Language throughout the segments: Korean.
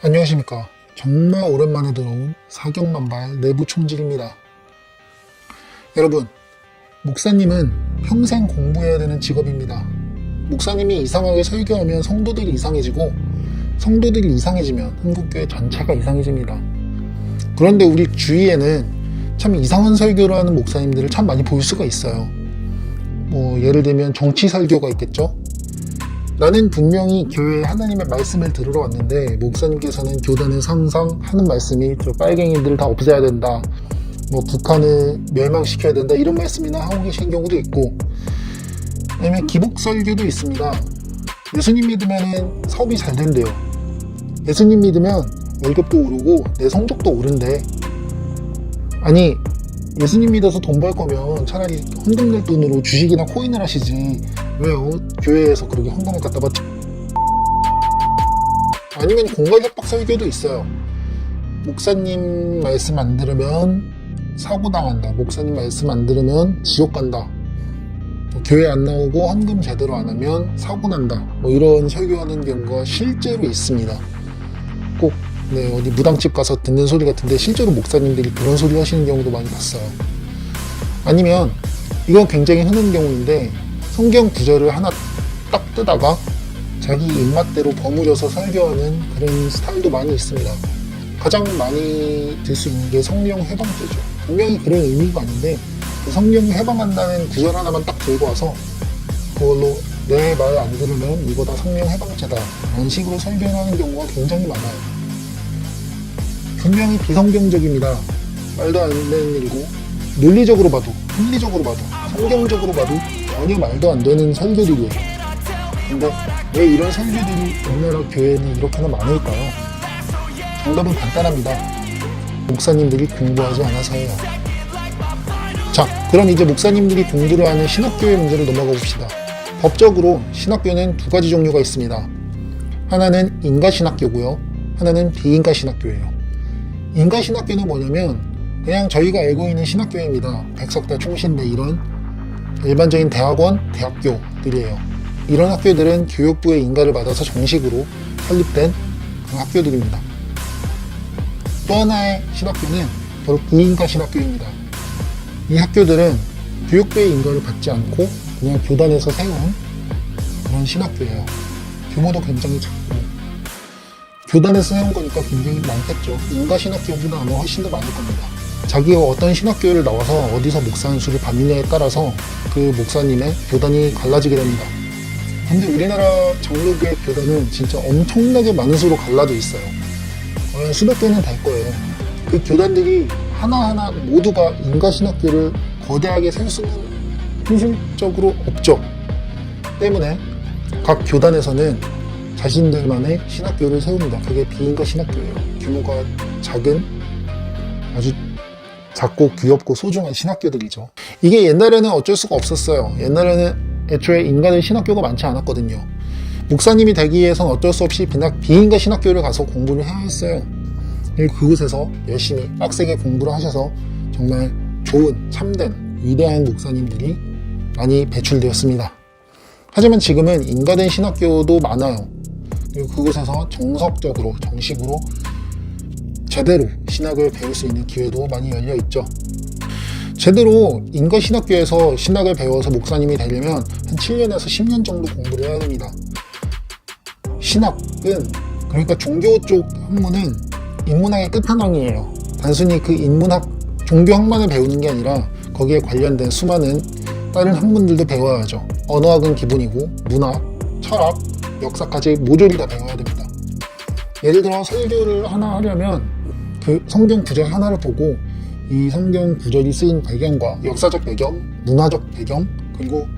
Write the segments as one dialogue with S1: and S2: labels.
S1: 안녕하십니까. 정말 오랜만에 들어온 사경만발 내부 총질입니다. 여러분, 목사님은 평생 공부해야 되는 직업입니다. 목사님이 이상하게 설교하면 성도들이 이상해지고 성도들이 이상해지면 한국교회 전체가 이상해집니다. 그런데 우리 주위에는 참 이상한 설교를 하는 목사님들을 참 많이 볼 수가 있어요. 뭐 예를 들면 정치 설교가 있겠죠. 나는 분명히 교회에 하나님의 말씀을 들으러 왔는데 목사님께서는 교단에서 항상 하는 말씀이 저 빨갱이들을 다 없애야 된다. 뭐 북한을 멸망시켜야 된다 이런 말씀이나 하고 계신 경우도 있고 아니면 기복 설교도 있습니다. 예수님 믿으면은 사업이 잘 된대요. 예수님 믿으면 월급도 오르고 내 성적도 오른대. 아니 예수님 믿어서 돈 벌 거면 차라리 헌금 낼 돈으로 주식이나 코인을 하시지 왜요? 교회에서 그렇게 헌금을 갖다 받지? 아니면 공갈협박 설교도 있어요. 목사님 말씀 안 들으면 사고 당한다. 목사님 말씀 안 들으면 지옥 간다. 뭐 교회 안 나오고 헌금 제대로 안 하면 사고 난다. 뭐 이런 설교하는 경우가 실제로 있습니다. 꼭 네, 어디 무당집 가서 듣는 소리 같은데 실제로 목사님들이 그런 소리 하시는 경우도 많이 봤어요. 아니면 이건 굉장히 흔한 경우인데 성경 구절을 하나 딱 뜨다가 자기 입맛대로 버무려서 설교하는 그런 스타일도 많이 있습니다. 가장 많이 들 수 있는 게 성령 해방죄죠. 분명히 그런 의미가 아닌데 그 성령 해방한다는 구절 하나만 딱 들고 와서 그걸로 내 말 안 들으면 이거 다 성령 해방죄다 이런 식으로 설교하는 경우가 굉장히 많아요. 분명히 비성경적입니다. 말도 안 되는 일이고 논리적으로 봐도 합리적으로 봐도 성경적으로 봐도 전혀 말도 안 되는 설교들이에요. 근데 왜 이런 설교들이 우리나라 교회에는 이렇게나 많을까요? 정답은 간단합니다. 목사님들이 공부하지 않아서예요. 자, 그럼 이제 목사님들이 공부를 하는 신학교의 문제를 넘어가 봅시다. 법적으로 신학교는 두 가지 종류가 있습니다. 하나는 인가신학교고요. 하나는 비인가신학교예요. 인가신학교는 뭐냐면 그냥 저희가 알고 있는 신학교입니다. 백석대, 충신대 이런 일반적인 대학원, 대학교들이에요. 이런 학교들은 교육부의 인가를 받아서 정식으로 설립된 그런 학교들입니다. 또 하나의 신학교는 바로 비인가 신학교입니다. 이 학교들은 교육부의 인가를 받지 않고 그냥 교단에서 세운 그런 신학교예요. 규모도 굉장히 작고 교단에서 세운 거니까 굉장히 많겠죠. 인가 신학교보다 아마 훨씬 더 많을 겁니다. 자기가 어떤 신학교를 나와서 어디서 목사 안수를 받느냐에 따라서 그 목사님의 교단이 갈라지게 됩니다. 근데 우리나라 장로교의 교단은 진짜 엄청나게 많은 수로 갈라져 있어요. 어, 수백 개는 될 거예요. 그 교단들이 하나하나 모두가 인가신학교를 거대하게 셀 수는 현실적으로 없죠. 때문에 각 교단에서는 자신들만의 신학교를 세웁니다. 그게 비인가 신학교예요. 규모가 작은 아주 작고 귀엽고 소중한 신학교들이죠. 이게 옛날에는 어쩔 수가 없었어요. 옛날에는 애초에 인간의 신학교가 많지 않았거든요. 목사님이 되기 위해선 어쩔 수 없이 비인가 신학교를 가서 공부를 해야 했어요. 그곳에서 열심히 빡세게 공부를 하셔서 정말 좋은 참된 위대한 목사님들이 많이 배출되었습니다. 하지만 지금은 인가된 신학교도 많아요. 그리고 그곳에서 정석적으로 정식으로 제대로 신학을 배울 수 있는 기회도 많이 열려 있죠. 제대로 인가 신학교에서 신학을 배워서 목사님이 되려면 한 7년에서 10년 정도 공부를 해야 됩니다. 신학은 그러니까 종교 쪽 학문은 인문학의 끝판왕이에요. 단순히 그 인문학 종교학만을 배우는 게 아니라 거기에 관련된 수많은 다른 학문들도 배워야죠. 언어학은 기본이고 문학, 철학, 역사까지 모조리 다 배워야 됩니다. 예를 들어 설교를 하나 하려면 그 성경 구절 하나를 보고 이 성경 구절이 쓰인 배경과 역사적 배경, 문화적 배경, 그리고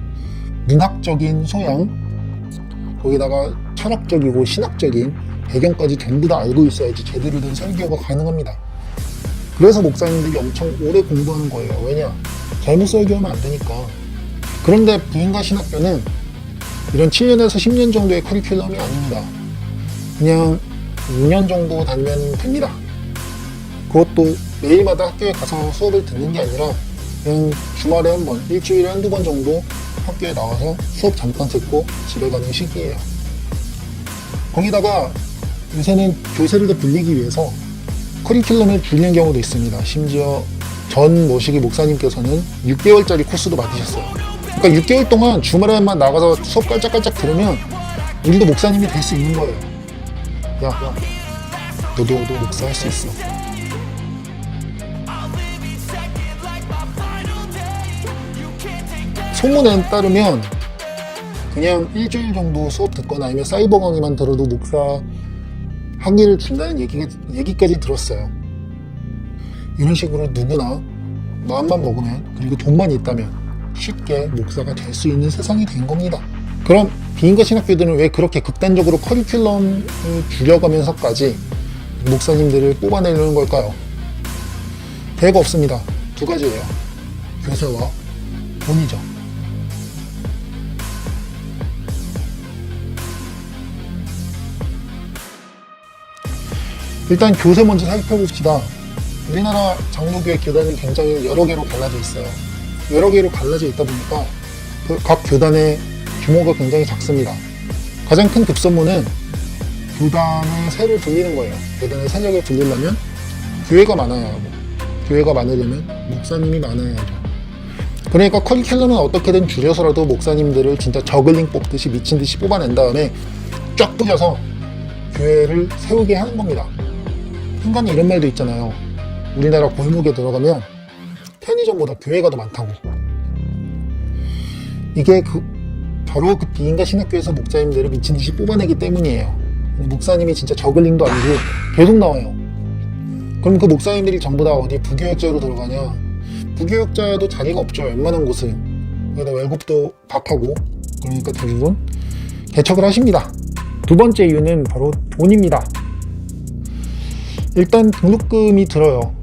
S1: 문학적인 소양, 거기다가 철학적이고 신학적인 배경까지 전부 다 알고 있어야지 제대로 된 설교가 가능합니다. 그래서 목사님들이 엄청 오래 공부하는 거예요. 왜냐? 잘못 설교하면 안 되니까. 그런데 부인가 신학교는 이런 7년에서 10년 정도의 커리큘럼이 아닙니다. 그냥 2년 정도 다니면 됩니다. 그것도 매일마다 학교에 가서 수업을 듣는 게 아니라 그냥 주말에 한 번, 일주일에 한두 번 정도 학교에 나와서 수업 잠깐 듣고 집에 가는 시기예요. 거기다가 요새는 교세를 더 불리기 위해서 커리큘럼을 줄이는 경우도 있습니다. 심지어 전 모시기 목사님께서는 6개월짜리 코스도 받으셨어요. 그러니까 6개월 동안 주말에만 나가서 수업 깔짝깔짝 들으면 우리도 목사님이 될 수 있는 거예요. 야, 야, 너도 너도 목사 할 수 있어. 소문에 따르면 그냥 일주일 정도 수업 듣거나 아니면 사이버 강의만 들어도 목사 학위를 준다는 얘기가, 얘기까지 들었어요. 이런 식으로 누구나 마음만 먹으면 그리고 돈만 있다면 쉽게 목사가 될 수 있는 세상이 된 겁니다. 그럼 비인가 신학교들은 왜 그렇게 극단적으로 커리큘럼을 줄여가면서까지 목사님들을 뽑아내려는 걸까요? 대가 없습니다. 두 가지예요. 교세와 돈이죠. 일단 교세 먼저 살펴봅시다. 우리나라 장로교회 교단은 굉장히 여러 개로 갈라져 있어요. 여러 개로 갈라져 있다 보니까 그각 교단의 규모가 굉장히 작습니다. 가장 큰 급선무는 교단의 세를 불리는 거예요. 교단의 세력을 불리려면 교회가 많아야 하고 교회가 많으려면 목사님이 많아야 하죠. 그러니까 커리큘럼은 어떻게든 줄여서라도 목사님들을 진짜 저글링 뽑듯이 미친 듯이 뽑아낸 다음에 쫙 뿌려서 교회를 세우게 하는 겁니다. 순간에 이런 말도 있잖아요. 우리나라 골목에 들어가면 편의점보다 교회가 더 많다고. 이게 그 바로 그 비인가 신학교에서 목사님들을 미친 듯이 뽑아내기 때문이에요. 목사님이 진짜 저글링도 아니고 계속 나와요. 그럼 그 목사님들이 전부 다 어디 부교역자로 들어가냐? 부교역자도 자리가 없죠. 웬만한 곳은. 그러다 월급도 박하고 그러니까 대부분 개척을 하십니다. 두 번째 이유는 바로 돈입니다. 일단 등록금이 들어요.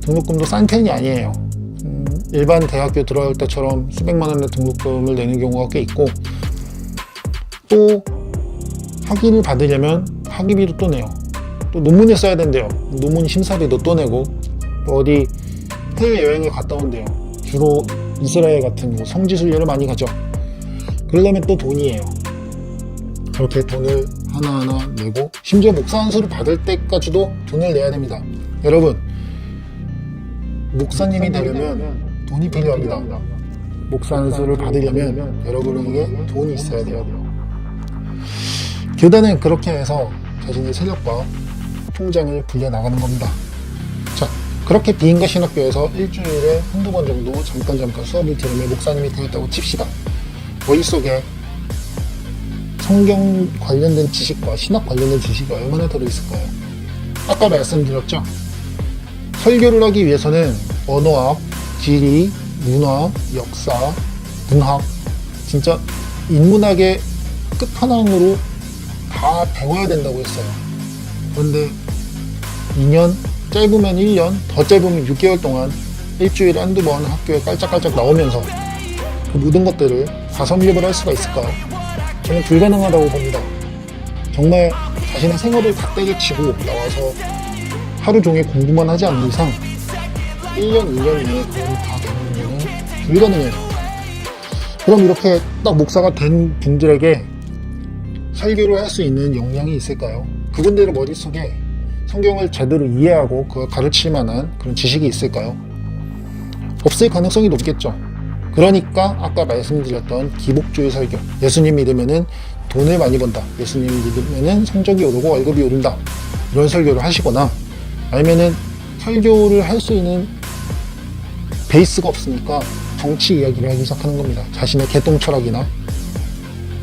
S1: 등록금도 싼 편이 아니에요. 음, 일반 대학교 들어갈 때처럼 수백만 원의 등록금을 내는 경우가 꽤 있고 또 학위를 받으려면 학위비도 또 내요. 또 논문을 써야 된대요. 논문 심사비도 또 내고 또 어디 해외 여행을 갔다 온대요. 주로 이스라엘 같은 뭐 성지순례를 많이 가죠. 그러려면 또 돈이에요. 그렇게 돈을 하나하나 내고 심지어 목사 한수를 받을 때까지도 돈을 내야 됩니다. 여러분 목사님이 되려면 돈이 필요합니다. 목사 한수를 받으려면 여러분에게 돈이 있어야 돼요. 교단은 그렇게 해서 자신의 세력과 통장을 불려 나가는 겁니다. 자, 그렇게 비인가 신학교에서 일주일에 한두 번 정도 잠깐 잠깐 수업을 들으며 목사님이 되었다고 칩시다. 머릿속에 성경 관련된 지식과 신학 관련된 지식이 얼마나 들어있을까요? 아까 말씀드렸죠? 설교를 하기 위해서는 언어학, 지리, 문화, 역사, 문학, 진짜 인문학의 끝판왕으로 다 배워야 된다고 했어요. 그런데 2년, 짧으면 1년, 더 짧으면 6개월 동안 일주일에 한두 번 학교에 깔짝깔짝 나오면서 그 모든 것들을 가성립을 할 수가 있을까요? 저는 불가능하다고 봅니다. 정말 자신의 생업을 다 때려치고 나와서 하루 종일 공부만 하지 않는 이상 1년, 2년 내에 그걸 다 되는 것은 불가능해요. 그럼 이렇게 딱 목사가 된 분들에게 설교를 할 수 있는 역량이 있을까요? 그분들의 머릿속에 성경을 제대로 이해하고 그걸 가르칠 만한 그런 지식이 있을까요? 없을 가능성이 높겠죠. 그러니까 아까 말씀드렸던 기복주의 설교. 예수님 믿으면은 돈을 많이 번다. 예수님 믿으면은 성적이 오르고 월급이 오른다. 이런 설교를 하시거나 아니면은 설교를 할 수 있는 베이스가 없으니까 정치 이야기를 하기 시작하는 겁니다. 자신의 개똥 철학이나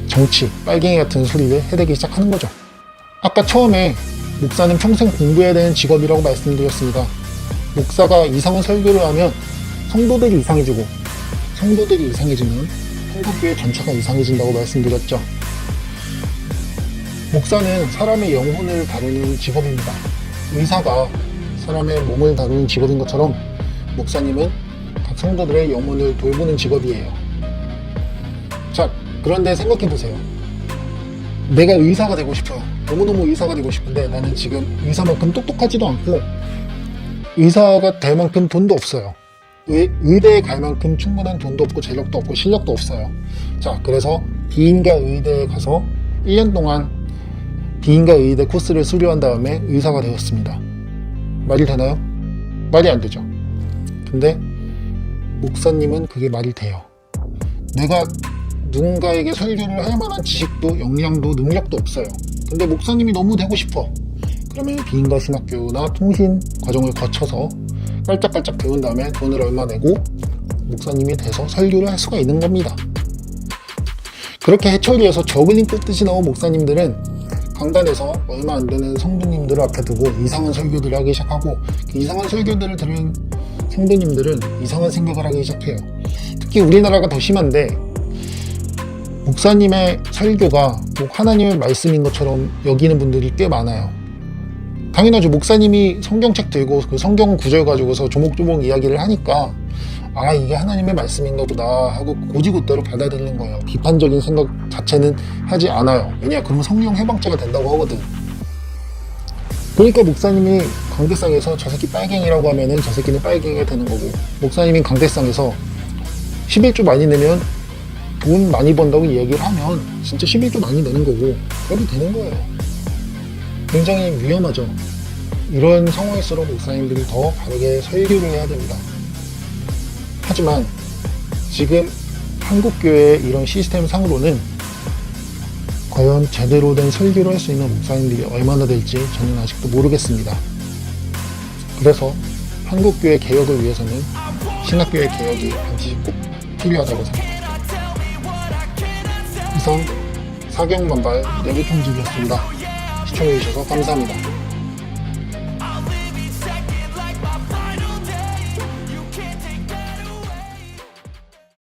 S1: 정치, 빨갱이 같은 소리를 해대기 시작하는 거죠. 아까 처음에 목사는 평생 공부해야 되는 직업이라고 말씀드렸습니다. 목사가 이상한 설교를 하면 성도들이 이상해지고 성도들이 이상해지면 한국교회 전체가 이상해진다고 말씀드렸죠. 목사는 사람의 영혼을 다루는 직업입니다. 의사가 사람의 몸을 다루는 직업인 것처럼 목사님은 각 성도들의 영혼을 돌보는 직업이에요. 자, 그런데 생각해 보세요. 내가 의사가 되고 싶어요. 너무너무 의사가 되고 싶은데 나는 지금 의사만큼 똑똑하지도 않고 의사가 될 만큼 돈도 없어요. 의, 의대에 갈 만큼 충분한 돈도 없고 재력도 없고 실력도 없어요. 자, 그래서 비인가 의대에 가서 1년 동안 비인과 의대 코스를 수료한 다음에 의사가 되었습니다. 말이 되나요? 말이 안 되죠. 근데 목사님은 그게 말이 돼요. 내가 누군가에게 설교를 할 만한 지식도 역량도 능력도 없어요. 근데 목사님이 너무 되고 싶어. 그러면 비인가 신학교나 통신 과정을 거쳐서 깔짝깔짝 배운 다음에 돈을 얼마 내고 목사님이 돼서 설교를 할 수가 있는 겁니다. 그렇게 해처리해서 저글링 끄듯이 나온 목사님들은 강단에서 얼마 안 되는 성도님들을 앞에 두고 이상한 설교들을 하기 시작하고 그 이상한 설교들을 들은 성도님들은 이상한 생각을 하기 시작해요. 특히 우리나라가 더 심한데 목사님의 설교가 꼭 하나님의 말씀인 것처럼 여기는 분들이 꽤 많아요. 당연하죠. 목사님이 성경책 들고 그 성경 구절 가지고서 조목조목 이야기를 하니까 아 이게 하나님의 말씀인가 보다 하고 고지고대로 받아들이는 거예요. 비판적인 생각 자체는 하지 않아요. 왜냐 그러면 성령 해방죄가 된다고 하거든. 그러니까 목사님이 강대상에서 저 새끼 빨갱이라고 하면은 저 새끼는 빨갱이가 되는 거고 목사님이 강대상에서 11조 많이 내면 돈 많이 번다고 이야기를 하면 진짜 11조 많이 내는 거고 그래도 되는 거예요. 굉장히 위험하죠. 이런 상황일수록 목사님들이 더 바르게 설교를 해야 됩니다. 하지만 지금 한국교회의 이런 시스템 상으로는 과연 제대로 된 설교를 할 수 있는 목사님들이 얼마나 될지 저는 아직도 모르겠습니다. 그래서 한국교회 개혁을 위해서는 신학교의 개혁이 반드시 꼭 필요하다고 생각합니다. 이상 사경만발 내부통직이었습니다. 시청해주셔서 감사합니다.